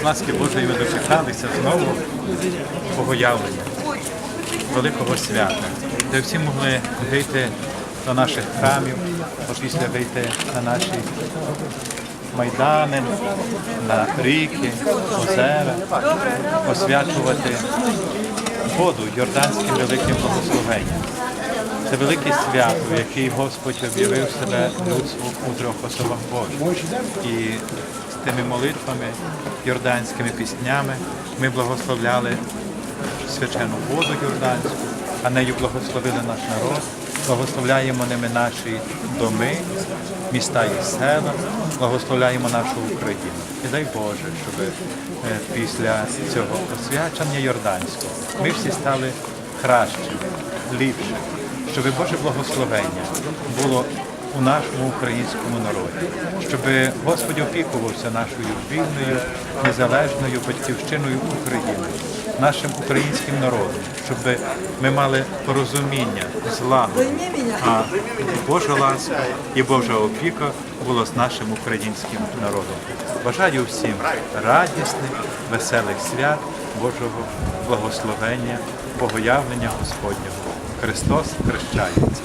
З ласки Божої ми дочекалися знову богоявлення, великого свята, де всі могли вийти до наших храмів, опісля вийти на наші майдани, на ріки, озера, освячувати воду Йорданським великим благословенням. Це велике свято, в який Господь об'явив себе людству у трьох особах Божих. І з тими молитвами, йорданськими піснями ми благословляли свячену воду Йорданську, а нею благословили наш народ, благословляємо ними наші доми, міста і села, благословляємо нашу Україну. І дай Боже, щоб е, після цього освячення Йорданського ми всі стали кращими, ліпшими, щоб Боже благословення було у нашому українському народі, щоб Господь опікувався нашою вільною, незалежною батьківщиною України, нашим українським народом, щоб ми мали порозуміння, злагоду, а Божа ласка і Божа опіка було з нашим українським народом. Бажаю всім радісних, веселих свят, Божого благословення, богоявлення Господнього. Христос хрещається.